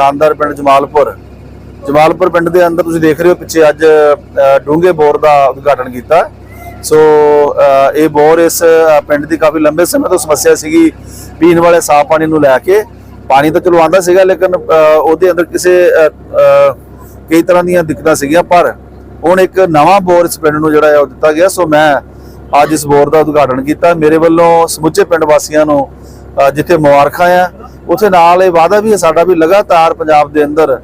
ਸ਼ਾਨਦਾਰ ਪਿੰਡ ਜਮਾਲਪੁਰ। ਜਮਾਲਪੁਰ ਪਿੰਡ ਦੇ ਅੰਦਰ ਤੁਸੀਂ ਦੇਖ ਰਹੇ ਹੋ ਪਿੱਛੇ ਅੱਜ ਡੂੰਗੇ ਬੋਰ ਦਾ ਉਦਘਾਟਨ ਕੀਤਾ। ਸੋ ਇਹ ਬੋਰ ਇਸ ਪਿੰਡ ਦੀ ਕਾਫੀ ਲੰਬੇ ਸਮੇਂ ਤੋਂ ਸਮੱਸਿਆ ਸੀਗੀ, ਪੀਣ ਵਾਲੇ ਸਾਫ਼ ਪਾਣੀ ਨੂੰ ਲੈ ਕੇ। ਪਾਣੀ ਤਾਂ ਚਲਵਾਉਂਦਾ ਸੀਗਾ, ਲੇਕਿਨ ਉਹਦੇ ਅੰਦਰ ਕਿਸੇ ਕਈ ਤਰ੍ਹਾਂ ਦੀਆਂ ਦਿੱਕਤਾਂ ਸੀਗੀਆਂ, ਪਰ ਹੁਣ ਇੱਕ ਨਵਾਂ ਬੋਰ ਇਸ ਪਿੰਡ ਨੂੰ ਜਿਹੜਾ ਹੈ, ਉਹ ਦਿੱਤਾ ਗਿਆ। ਸੋ ਮੈਂ ਅੱਜ ਇਸ ਬੋਰ ਦਾ ਉਦਘਾਟਨ ਕੀਤਾ। ਮੇਰੇ ਵੱਲੋਂ ਸਮੁੱਚੇ ਪਿੰਡ ਵਾਸੀਆਂ ਨੂੰ ਜਿੱਥੇ ਮੁਬਾਰਕਾਂ ਆ ਉੱਥੇ ਨਾਲ ਇਹ ਵਾਅਦਾ ਵੀ ਹੈ ਸਾਡਾ ਵੀ ਲਗਾਤਾਰ ਪੰਜਾਬ ਦੇ ਅੰਦਰ,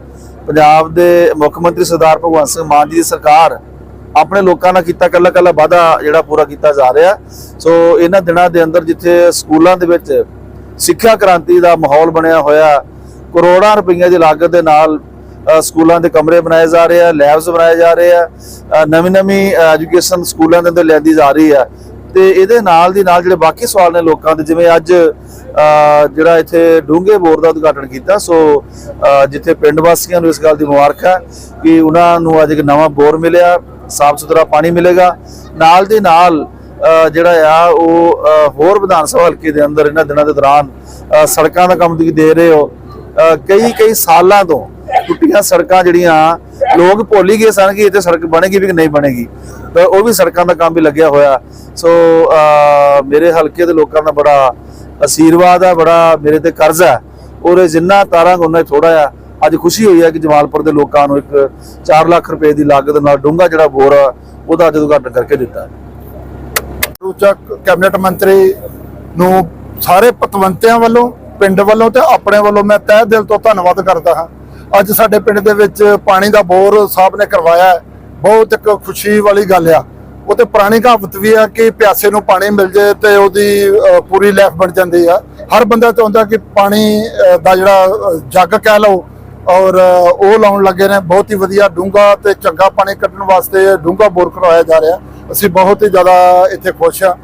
ਪੰਜਾਬ ਦੇ ਮੁੱਖ ਮੰਤਰੀ ਸਰਦਾਰ ਭਗਵੰਤ ਸਿੰਘ ਮਾਨ ਜੀ ਦੀ ਸਰਕਾਰ ਆਪਣੇ ਲੋਕਾਂ ਨਾਲ ਕੀਤਾ ਕੱਲਾ ਕੱਲਾ ਵਾਅਦਾ ਜਿਹੜਾ ਪੂਰਾ ਕੀਤਾ ਜਾ ਰਿਹਾ। ਸੋ ਇਹਨਾਂ ਦਿਨਾਂ ਦੇ ਅੰਦਰ ਜਿੱਥੇ ਸਕੂਲਾਂ ਦੇ ਵਿੱਚ ਸਿੱਖਿਆ ਕ੍ਰਾਂਤੀ ਦਾ ਮਾਹੌਲ ਬਣਿਆ ਹੋਇਆ, ਕਰੋੜਾਂ ਰੁਪਈਆ ਦੀ ਲਾਗਤ ਦੇ ਨਾਲ ਸਕੂਲਾਂ ਦੇ ਕਮਰੇ ਬਣਾਏ ਜਾ ਰਹੇ ਆ ਲੈਬਸ ਬਣਾਏ ਜਾ ਰਹੇ ਆ ਨਵੀਂ ਨਵੀਂ ਐਜੂਕੇਸ਼ਨ ਸਕੂਲਾਂ ਦੇ ਅੰਦਰ ਲਿਆਂਦੀ ਜਾ ਰਹੀ ਆ। ਤੇ ਇਹਦੇ ਨਾਲ ਦੀ ਨਾਲ ਜਿਹੜੇ ਬਾਕੀ ਸਵਾਲ ਨੇ ਲੋਕਾਂ ਦੇ, ਜਿਵੇਂ ਅੱਜ ਜਿਹੜਾ ਇੱਥੇ ਡੂੰਘੇ ਬੋਰ ਦਾ ਉਦਘਾਟਨ ਕੀਤਾ, ਸੋ ਜਿੱਥੇ ਪਿੰਡ ਵਾਸੀਆਂ ਨੂੰ ਇਸ ਗੱਲ ਦੀ ਮੁਬਾਰਕ ਹੈ ਕਿ ਉਹਨਾਂ ਨੂੰ ਅੱਜ ਇੱਕ ਨਵਾਂ ਬੋਰ ਮਿਲਿਆ, ਸਾਫ਼ ਸੁਥਰਾ ਪਾਣੀ ਮਿਲੇਗਾ। ਨਾਲ ਦੀ ਨਾਲ ਜਿਹੜਾ ਆ, ਉਹ ਹੋਰ ਵਿਧਾਨ ਸਭਾ ਹਲਕੇ ਦੇ ਅੰਦਰ ਇਹਨਾਂ ਦਿਨਾਂ ਦੇ ਦੌਰਾਨ ਸੜਕਾਂ ਦਾ ਕੰਮ ਤੁਸੀਂ ਦੇ ਰਹੇ ਹੋ। ਕਈ ਕਈ ਸਾਲਾਂ ਤੋਂ ਟੁੱਟੀਆਂ ਸੜਕਾਂ ਜਿਹੜੀਆਂ ਲੋਕ ਭੁੱਲ ਹੀ ਗਏ ਸਨ ਕਿ ਇੱਥੇ ਸੜਕ ਬਣੇਗੀ ਵੀ ਕਿ ਨਹੀਂ ਬਣੇਗੀ। ਤਾਂ ਉਹ ਵੀ ਸੜਕਾਂ ਦਾ ਕੰਮ ਵੀ ਲੱਗਿਆ ਹੋਇਆ। ਸੋ ਮੇਰੇ ਹਲਕੇ ਦੇ ਲੋਕਾਂ ਦਾ ਬੜਾ ਅਸੀਰਵਾਦ ਹੈ ਬੜਾ ਮੇਰੇ ਤੇ ਕਰਜ਼ ਹੈ ਔਰ ਜਿੰਨਾ ਤਾਰਾਂਗ ਉਹਨਾਂ ਥੋੜਾ ਆ ਅੱਜ ਖੁਸ਼ੀ ਹੋਈ ਹੈ ਕਿ ਜਮਾਲਪੁਰ ਦੇ ਲੋਕਾਂ ਨੂੰ ਇੱਕ 4 ਲੱਖ ਰੁਪਏ ਦੀ ਲਾਗਤ ਨਾਲ ਡੂੰਘਾ ਜਿਹੜਾ ਬੋਰ ਆ, ਉਹਦਾ ਅੱਜ ਉਦਘਾਟਨ ਕਰਕੇ ਦਿੱਤਾ। ਰੂਚਕ ਕੈਬਨਿਟ ਮੰਤਰੀ ਨੂੰ ਸਾਰੇ ਪਤਵੰਤਿਆਂ ਵੱਲੋਂ ਪਿੰਡ ਵੱਲੋਂ ਤੇ ਆਪਣੇ ਵੱਲੋਂ ਮੈਂ ਤਹਿ ਦਿਲ ਤੋਂ ਧੰਨਵਾਦ ਕਰਦਾ ਹਾਂ। ਅੱਜ ਸਾਡੇ ਪਿੰਡ ਦੇ ਵਿੱਚ ਪਾਣੀ ਦਾ ਬੋਰ ਸਾਹਿਬ ਨੇ ਕਰਵਾਇਆ ਹੈ। ਬਹੁਤ ਇੱਕ ਖੁਸ਼ੀ ਵਾਲੀ ਗੱਲ ਆ। ਉਹ ਤੇ ਪੁਰਾਣੀ ਕਹਾਵਤ ਵੀ ਆ ਕਿ ਪਿਆਸੇ ਨੂੰ ਪਾਣੀ ਮਿਲ ਜੇ ਤੇ ਉਹਦੀ ਪੂਰੀ ਲਾਈਫ ਬਣ ਜਾਂਦੀ ਆ। ਹਰ ਬੰਦਾ ਚਾਹੁੰਦਾ ਕਿ ਪਾਣੀ ਦਾ ਜਿਹੜਾ ਜੱਗ ਕਹਿ ਲਓ ਔਰ ਉਹ ਲਾਉਣ ਲੱਗੇ ਨੇ। ਬਹੁਤ ਹੀ ਵਧੀਆ ਡੂੰਘਾ ਤੇ ਚੰਗਾ ਪਾਣੀ ਕੱਢਣ ਵਾਸਤੇ ਡੂੰਘਾ ਬੋਰ ਕਰਵਾਇਆ ਜਾ ਰਿਹਾ। ਅਸੀਂ ਬਹੁਤ ਹੀ ਜ਼ਿਆਦਾ ਇੱਥੇ ਖੁਸ਼ ਆ।